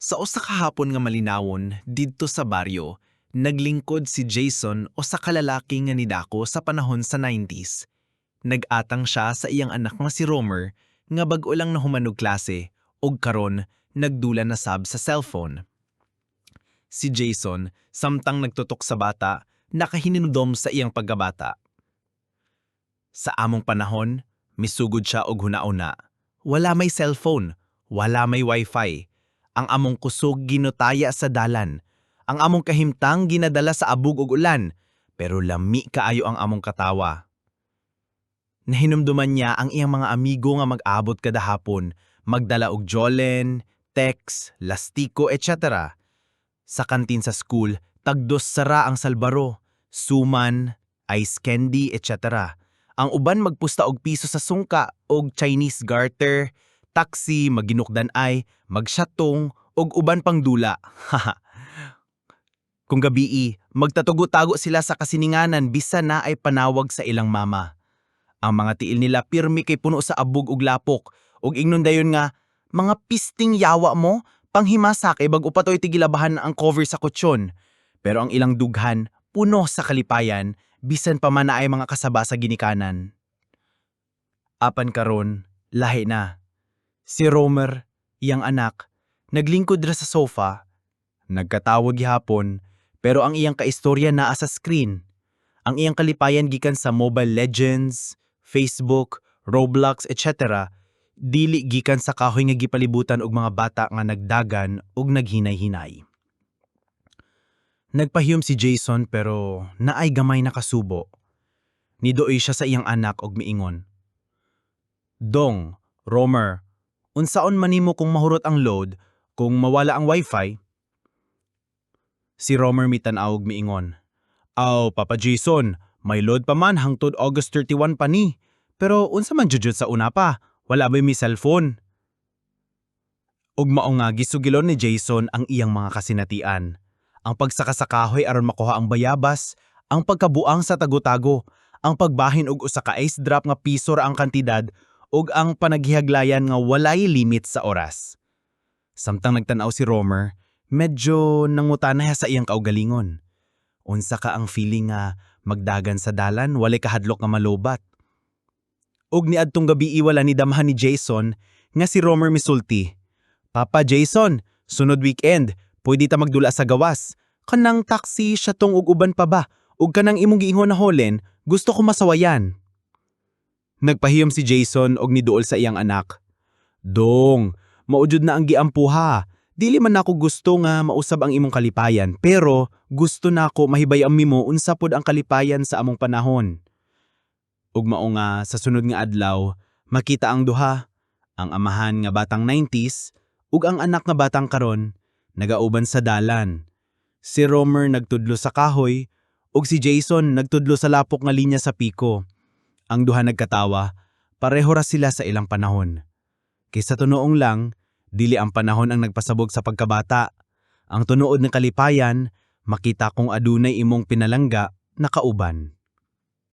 Sa usa ka hapon nga malinawon didto sa baryo, naglingkod si Jason o sa kalalaki nga nidako sa panahon sa 90s. Nag-atang siya sa iyang anak nga si Romer nga bag-o lang nahumanog klase ug karon nagdula na sab sa cellphone. Si Jason, samtang nagtutok sa bata, nakahininudom sa iyang pagkabata. Sa among panahon, misugod siya og hunauna. Wala may cellphone, wala may wifi. Ang among kusog ginutaya sa dalan. Ang among kahimtang ginadala sa abug ug ulan, pero lami kaayo ang among katawa. Nahinumduman niya ang iyang mga amigo nga mag-abot kada hapon, magdala og jolen, text, lastiko, etc. Sa kantin sa school, tagdos sara ang salbaro, suman, ice candy, etc. Ang uban magpusta og piso sa sungka og Chinese garter, taxi, maginukdan ay, magsatong, og uban pang dula. Kung gabii, magtatugo-tago sila sa kasininganan bisan na ay panawag sa ilang mama. Ang mga tiil nila pirmi kay puno sa abog ug lapok, ug ingnon dayon nga, mga pisting yawa mo, panghimasa kay bag upatoy tigilabahan ang cover sa kutsyon. Pero ang ilang dughan, puno sa kalipayan, bisan pa man na ay mga kasaba sa ginikanan. Apan karon, lahi na. Si Romer, iyang anak, naglingkod ra sa sofa, nagkatawag gihapon, pero ang iyang kaistorya naa sa screen. Ang iyang kalipayan gikan sa Mobile Legends, Facebook, Roblox, etc. dili gikan sa kahoy nga gipalibutan og mga bata nga nagdagan ug naghinay-hinay. Nagpahiyom si Jason pero naay gamay na kasubo. Nidoy siya sa iyang anak og miingon. Dong, Romer, unsaon man nimo kung mahurot ang load kung mawala ang wifi? Si Romer mitan-aw og miingon. Aw, Papa Jason, may load pa man hangtod August 31 pa ni. Pero unsa man judjud sa una pa, wala ba mi cellphone? Ug mao nga gisugilon ni Jason ang iyang mga kasinatian. Ang pagsaka sa kahoy aron makuha ang bayabas, ang pagkabuang sa tago-tago, ang pagbahin og usa ka ice drop nga piso ra ang kantidad ug ang panaghihaglayan nga walay limit sa oras. Samtang nagtanaw si Romer, medyo nangutanay sa iyang kaugalingon. Unsa ka ang feeling nga magdagan sa dalan walay kahadlok nga malobat. Ug ni adtong gabi wala ni damhan ni Jason nga si Romer misulti. Papa Jason, sunod weekend, pwede ta magdula sa gawas. Kanang taxi siya tong ug uban pa ba? Ug kanang imong giingon na holen, gusto ko masawayan. Nagpahiyom si Jason og niduol sa iyang anak. Dong, maujud na ang giampuha. Dili man ako gusto nga mausab ang imong kalipayan, pero gusto na ako mahibay-an mo unsa pod ang kalipayan sa among panahon. Ug mao nga sa sunod nga adlaw, makita ang duha, ang amahan nga batang 90s ug ang anak nga batang karon nagauban sa dalan. Si Romer nagtudlo sa kahoy ug si Jason nagtudlo sa lapok nga linya sa piko. Ang duha nagkatawa, pareho ra sila sa ilang panahon. Kaysa tunoong lang, dili ang panahon ang nagpasabog sa pagkabata. Ang tunood ng kalipayan, makita kong adunay imong pinalangga na kauban.